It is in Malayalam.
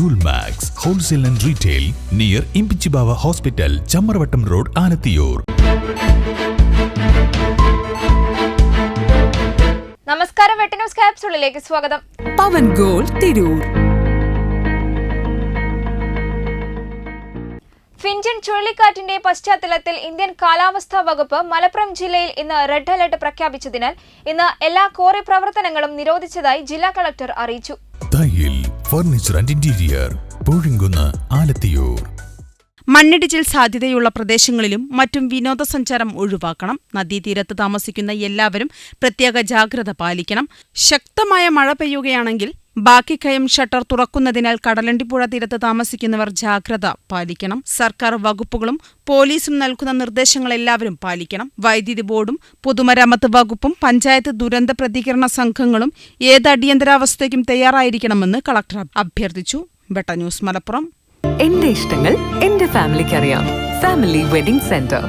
Joule max wholesale and retail near Imbichibava hospital Chamravattam road Alathiyur നമസ്കാരം വെട്ടിനോസ് ക്യാപ്സൂളിലേക്ക് ക്യാപ്സുളിലേക്ക് സ്വാഗതം. പവൻ ഗോൾ തിരൂർ. ഫിഞ്ചൻ ചുഴലിക്കാറ്റിന്റെ പശ്ചാത്തലത്തിൽ ഇന്ത്യൻ കാലാവസ്ഥാ വകുപ്പ് മലപ്പുറം ജില്ലയിൽ ഇന്ന് റെഡ് അലർട്ട് പ്രഖ്യാപിച്ചതിനാൽ ഇന്ന് എല്ലാ കോറി പ്രവർത്തനങ്ങളും നിരോധിച്ചതായി ജില്ലാ കളക്ടർ അറിയിച്ചു. Thayyil furniture and interior Poozhikunnu Alathiyur. മണ്ണിടിച്ചിൽ സാധ്യതയുള്ള പ്രദേശങ്ങളിലും മറ്റും വിനോദസഞ്ചാരം ഒഴിവാക്കണം. നദീതീരത്ത് താമസിക്കുന്ന എല്ലാവരും പ്രത്യേക ജാഗ്രത പാലിക്കണം. ശക്തമായ മഴ പെയ്യുകയാണെങ്കിൽ ബാക്കി കയം ഷട്ടർ തുറക്കുന്നതിനാൽ കടലണ്ടിപ്പുഴ തീരത്ത് താമസിക്കുന്നവർ ജാഗ്രത പാലിക്കണം. സർക്കാർ വകുപ്പുകളും പോലീസും നൽകുന്ന നിർദ്ദേശങ്ങളെല്ലാവരും പാലിക്കണം. വൈദ്യുതി ബോർഡും പൊതുമരാമത്ത് വകുപ്പും പഞ്ചായത്ത് ദുരന്ത പ്രതികരണ സംഘങ്ങളും ഏത് അടിയന്തരാവസ്ഥയ്ക്കും തയ്യാറായിരിക്കണമെന്ന് കളക്ടർ അഭ്യർത്ഥിച്ചു. ബെട്ട ന്യൂസ് മലപ്പുറം. എന്റെ ഇഷ്ടങ്ങൾ എന്റെ ഫാമിലിക്ക് അറിയാം ഫാമിലി വെഡിംഗ് സെന്റർ.